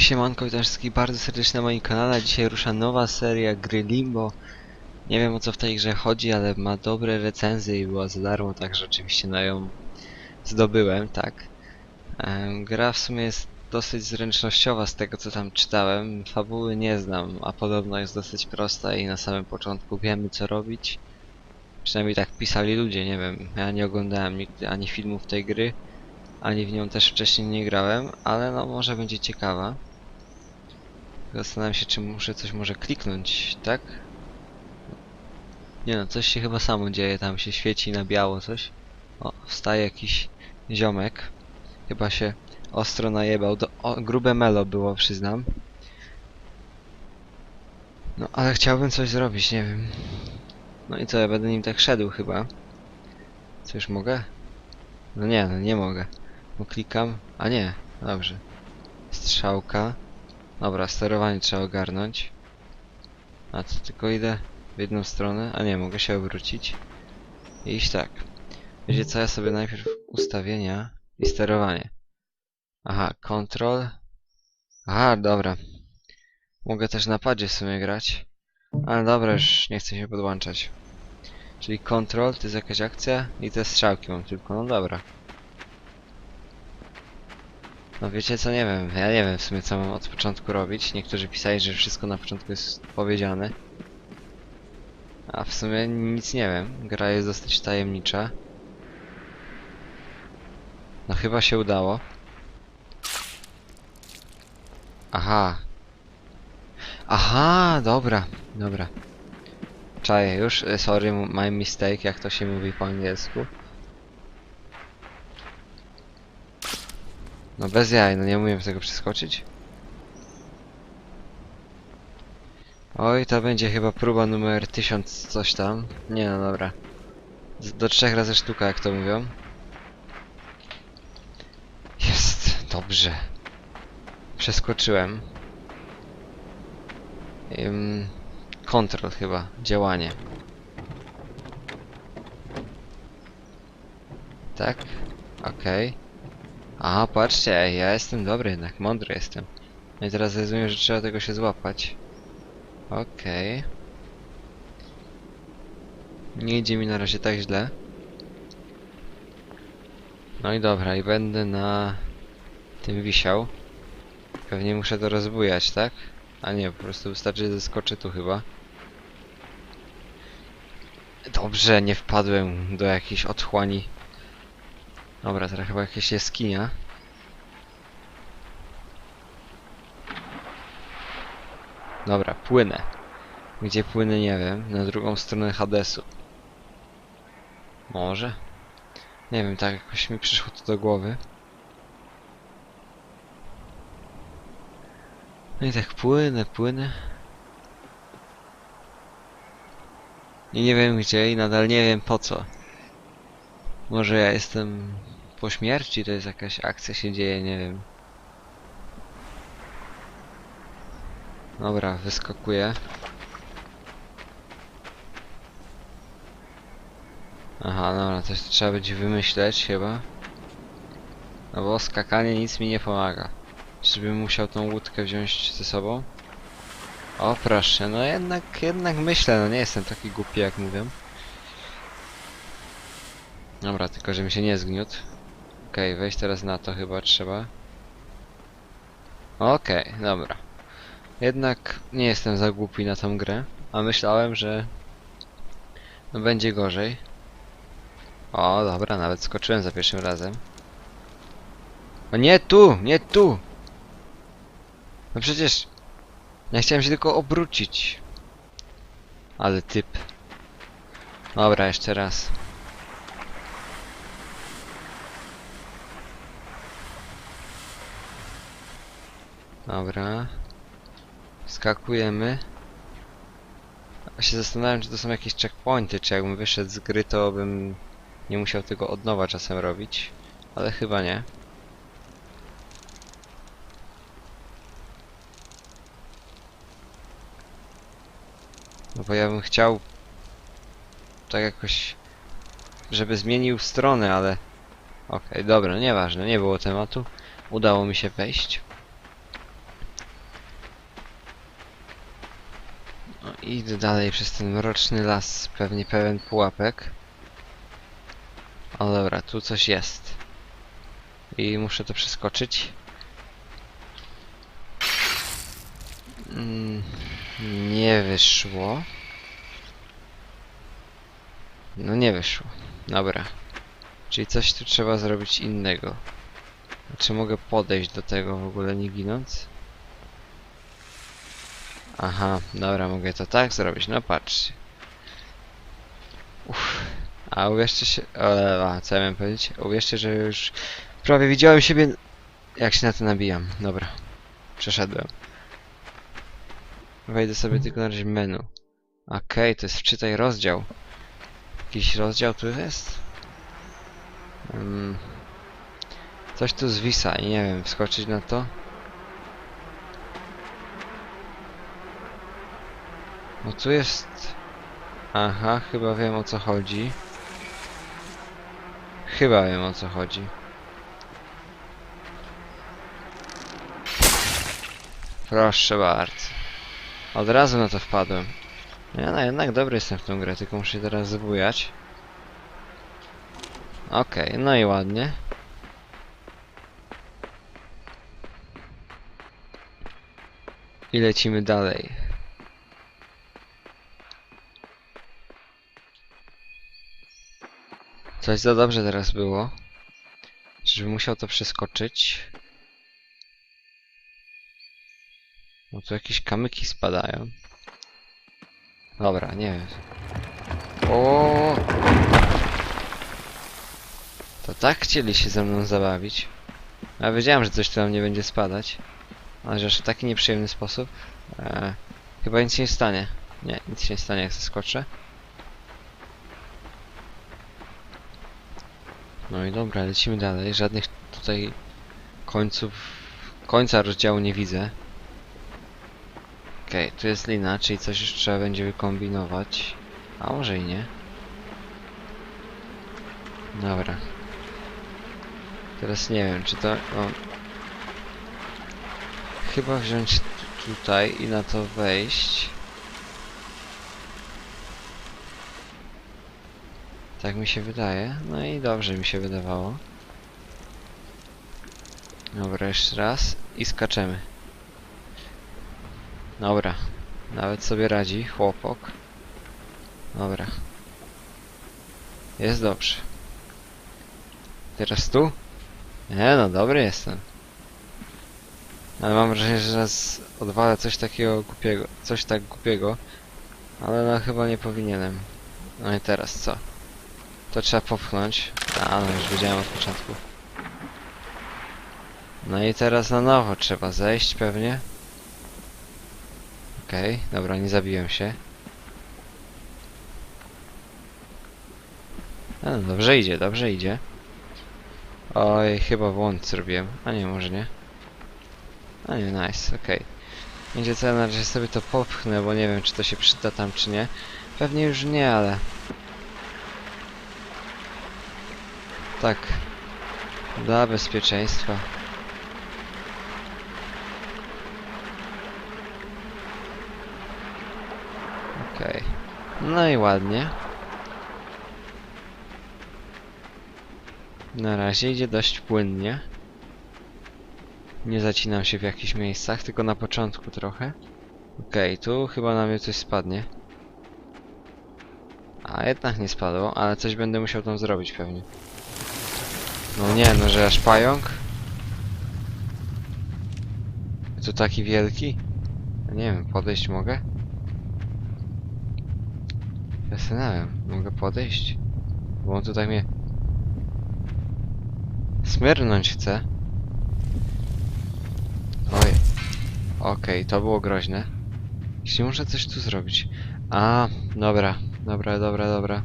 Hej siemanko, witam wszystkich bardzo serdecznie na moim kanale. Dzisiaj rusza nowa seria gry Limbo. Nie wiem o co w tej grze chodzi, ale ma dobre recenzje i była za darmo, także oczywiście na ją zdobyłem, tak. Gra w sumie jest dosyć zręcznościowa z tego co tam czytałem. Fabuły nie znam, a podobno jest dosyć prosta i na samym początku wiemy co robić. Przynajmniej tak pisali ludzie, nie wiem. Ja nie oglądałem nigdy ani filmów tej gry ani w nią też wcześniej nie grałem, ale no może będzie ciekawa. Zastanawiam się, czy muszę coś może kliknąć, tak? Nie no, coś się chyba samo dzieje, tam się świeci na biało coś. O, wstaje jakiś ziomek. Chyba się ostro najebał. Do, o, grube melo było, przyznam. No, ale chciałbym coś zrobić, nie wiem. No i co, ja będę nim tak szedł chyba. Co już mogę? No nie, no nie mogę. Bo klikam. A nie, dobrze. Strzałka. Dobra, sterowanie trzeba ogarnąć. A co, tylko idę w jedną stronę? A nie, mogę się obrócić. I iść tak. Wiecie co, ja sobie najpierw ustawienia i sterowanie. Aha, control. Aha, dobra. Mogę też na padzie w sumie grać. Ale dobra, już nie chcę się podłączać. Czyli control to jest jakaś akcja i te strzałki mam tylko, no dobra. No wiecie co, nie wiem, ja nie wiem w sumie co mam od początku robić. Niektórzy pisali, że wszystko na początku jest powiedziane. A w sumie nic nie wiem, gra jest dosyć tajemnicza. No chyba się udało. Aha. Aha, dobra, dobra. Czaję już, sorry, my mistake, jak to się mówi po angielsku. No bez jaj, no nie umiem tego przeskoczyć. Oj, to będzie chyba próba numer 1000 coś tam. Nie no dobra. Do trzech razy sztuka, jak to mówią. Jest, dobrze. Przeskoczyłem. Ym, Control chyba, działanie. Tak? Okej. Aha, patrzcie, ja jestem dobry jednak, mądry jestem. No i teraz rozumiem, że trzeba tego się złapać. Okej. Nie idzie mi na razie tak źle. No i dobra, i będę na tym wisiał. Pewnie muszę to rozbujać, tak? A nie, po prostu wystarczy, że zeskoczę tu chyba. Dobrze, nie wpadłem do jakiejś otchłani. Dobra, teraz chyba jakieś jaskinia. Dobra, płynę. Gdzie płynę nie wiem. Na drugą stronę Hadesu. Może? Nie wiem, tak jakoś mi przyszło to do głowy. No i tak płynę, płynę. I nie wiem gdzie i nadal nie wiem po co. Może ja jestem po śmierci, to jest jakaś akcja się dzieje, nie wiem. Dobra, wyskakuję. Aha, dobra, coś trzeba będzie wymyśleć chyba. No bo skakanie nic mi nie pomaga. Czyżbym musiał tą łódkę wziąć ze sobą? O proszę, no jednak, jednak myślę, no nie jestem taki głupi jak mówię. Dobra, tylko żebym się nie zgniótł. Okej, wejść teraz na to chyba trzeba. Okej, dobra. Jednak nie jestem za głupi na tą grę, a myślałem, że no będzie gorzej. O, dobra, nawet skoczyłem za pierwszym razem. O nie tu, nie tu! No przecież ja chciałem się tylko obrócić. Ale typ. Dobra, jeszcze raz. Dobra. Skakujemy. A się zastanawiam, czy to są jakieś checkpointy, czy jakbym wyszedł z gry, to bym nie musiał tego od nowa czasem robić. Ale chyba nie. No bo ja bym chciał tak jakoś, żeby zmienił stronę, ale okej, dobra, nieważne, nie było tematu. Udało mi się wejść. Idę dalej przez ten mroczny las, pewnie pełen pułapek. O dobra, tu coś jest. I muszę to przeskoczyć. Mm, nie wyszło. No nie wyszło. Dobra. Czyli coś tu trzeba zrobić innego. Czy mogę podejść do tego w ogóle nie ginąc? Aha, dobra, mogę to tak zrobić, no patrzcie. Uff. A uwierzcie się... O, a, co ja miałem powiedzieć? Uwierzcie, że już prawie widziałem siebie, jak się na to nabijam. Dobra, przeszedłem. Wejdę sobie tylko na razie menu. Okej, to jest wczytaj rozdział. Jakiś rozdział tu jest? Mm. Coś tu zwisa i nie wiem, wskoczyć na to? No tu jest... Aha, chyba wiem o co chodzi. Chyba wiem o co chodzi. Proszę bardzo. Od razu na to wpadłem. Ja no jednak dobry jestem w tą grę, tylko muszę się teraz zbujać. Okej, no i ładnie. I lecimy dalej. Coś za dobrze teraz było. Żeby musiał to przeskoczyć. No tu jakieś kamyki spadają. Dobra, nie wiem. O! To tak chcieli się ze mną zabawić. Ja wiedziałem, że coś tu nam nie będzie spadać. Ale że aż w taki nieprzyjemny sposób. E, chyba nic się nie stanie. Nie, nic się nie stanie jak zaskoczę. No i dobra, lecimy dalej. Żadnych tutaj końców, końca rozdziału nie widzę. Okej, tu jest lina, czyli coś już trzeba będzie wykombinować. A może i nie. Dobra. Teraz nie wiem, czy to... O. Chyba wziąć tu- tutaj i na to wejść. Tak mi się wydaje. No i dobrze mi się wydawało. Dobra, jeszcze raz. I skaczemy. Dobra. Nawet sobie radzi, chłopok. Dobra. Jest dobrze. Teraz tu? Nie no, dobry jestem. Ale mam wrażenie, że raz odwalę coś takiego głupiego, coś tak głupiego. Ale no chyba nie powinienem. No i teraz co? To trzeba popchnąć. A, no już wiedziałem od początku. No i teraz na nowo trzeba zejść pewnie. Okej, dobra, nie zabiłem się. A, no, dobrze idzie, dobrze idzie. Oj, chyba błąd zrobiłem. A nie, może nie. A nie, nice, okej. Będzie co, na sobie to popchnę, bo nie wiem, czy to się przyda tam, czy nie. Pewnie już nie, ale... Tak. Dla bezpieczeństwa. Okej. No i ładnie. Na razie idzie dość płynnie. Nie zacinam się w jakichś miejscach, tylko na początku trochę. Okej, tu chyba na mnie coś spadnie. A jednak nie spadło, ale coś będę musiał tam zrobić pewnie. No nie, no że aż pająk? To taki wielki? Ja Nie wiem, podejść mogę? Zastanawiam, mogę podejść? Bo on tutaj mnie... Smyrnąć chce. Oj. Okej, to było groźne. Jeśli muszę coś tu zrobić. A, dobra, dobra, dobra, dobra.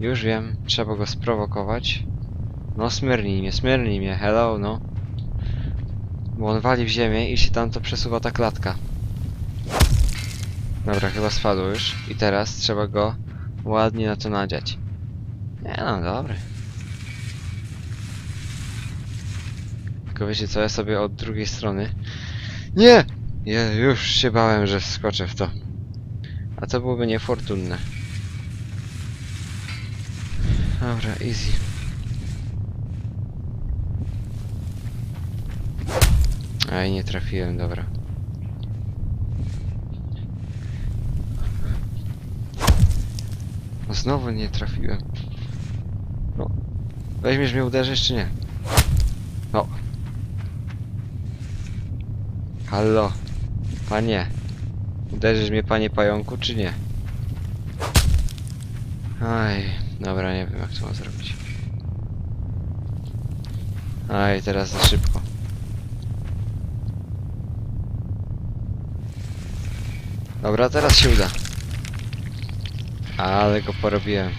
Już wiem, trzeba go sprowokować. No smyrnij mnie, smyrnij mnie, hello, no. Bo on wali w ziemię i się tam to przesuwa ta klatka. Dobra, chyba spadł już. I teraz trzeba go ładnie na to nadziać. Nie no, dobry. Tylko wiecie co, ja sobie od drugiej strony... Nie! Ja już się bałem, że wskoczę w to. A to byłoby niefortunne. Dobra, easy. Aj, nie trafiłem, dobra. No znowu nie trafiłem. No. Weźmiesz mnie uderzysz czy nie? No. Hallo. Panie. Uderzysz mnie panie pająku czy nie? Aj, dobra, nie wiem jak to mam zrobić. Aj, teraz za szybko. Dobra, teraz się uda. Ale go porobiłem.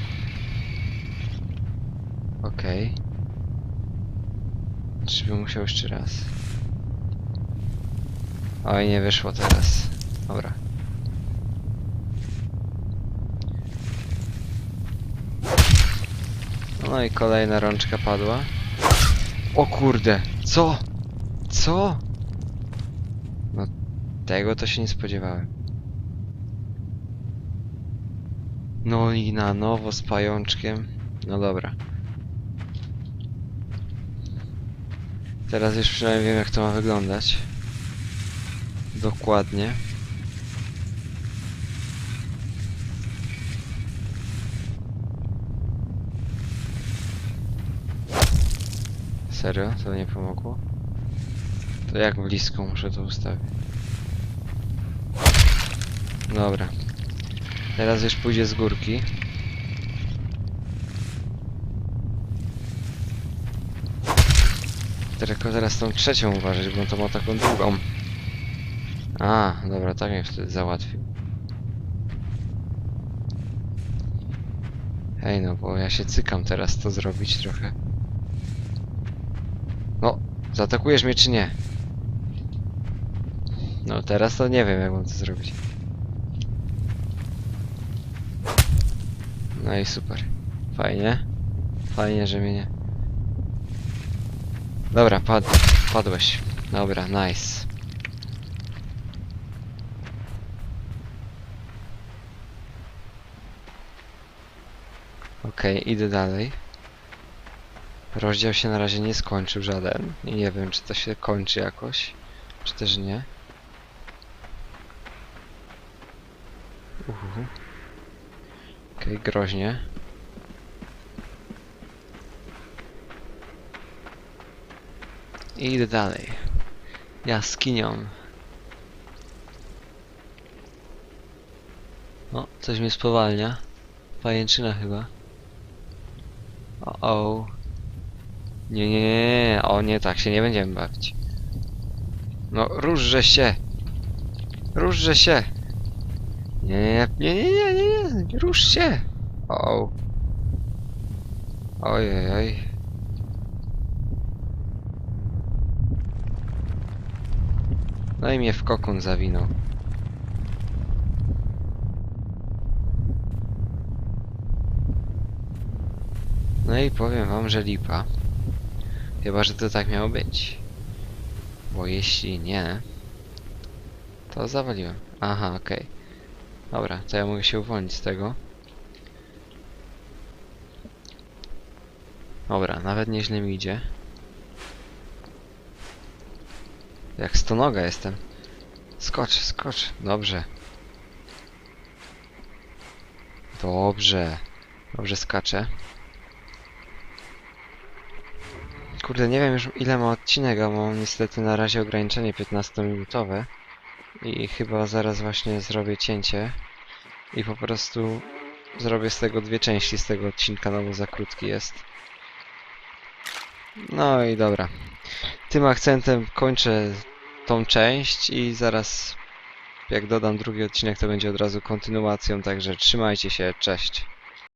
Okej. Czyżbym musiał jeszcze raz? Oj, nie wyszło teraz. Dobra. No i kolejna rączka padła. O kurde, co? Co? No, tego to się nie spodziewałem. No i na nowo z pajączkiem. No dobra. Teraz już przynajmniej wiem jak to ma wyglądać. Dokładnie. Serio? To nie pomogło? To jak blisko muszę to ustawić? Dobra. Teraz już pójdzie z górki. Tylko teraz tą trzecią uważać, bo to ma taką długą. A, dobra, tak mnie wtedy załatwił. Hej, no bo ja się cykam teraz to zrobić trochę. No, zaatakujesz mnie czy nie? No teraz to nie wiem jak mam to zrobić. No i super. Fajnie. Fajnie, że mnie nie... Dobra, pad padłeś. Dobra, nice. Okej, idę dalej. Rozdział się na razie nie skończył żaden. I nie wiem, czy to się kończy jakoś, czy też nie. Uhu. Okej, groźnie. I idę dalej. Jaskinią. O, coś mnie spowalnia. Pajęczyna chyba. O, o. Nie, nie, nie, o nie, tak się nie będziemy bawić. No, różże się! Różże się! Nie, nie, nie, nie, nie, nie, nie, rusz się! O. Ojej, oj. No i mnie w kokon zawinął. No i powiem wam, że lipa. Chyba, że to tak miało być. Bo jeśli nie, to zawaliłem. Aha, okej. Dobra, to ja mogę się uwolnić z tego. Dobra, nawet nieźle mi idzie. Jak stonoga jestem. Skocz, skocz. Dobrze. Dobrze. Dobrze skaczę. Kurde, nie wiem już ile ma odcinek, a mam niestety na razie ograniczenie 15-minutowe. I chyba zaraz właśnie zrobię cięcie. I po prostu zrobię z tego dwie części z tego odcinka, no bo za krótki jest. No i dobra. Tym akcentem kończę tą część i zaraz jak dodam drugi odcinek to będzie od razu kontynuacją, także trzymajcie się, cześć.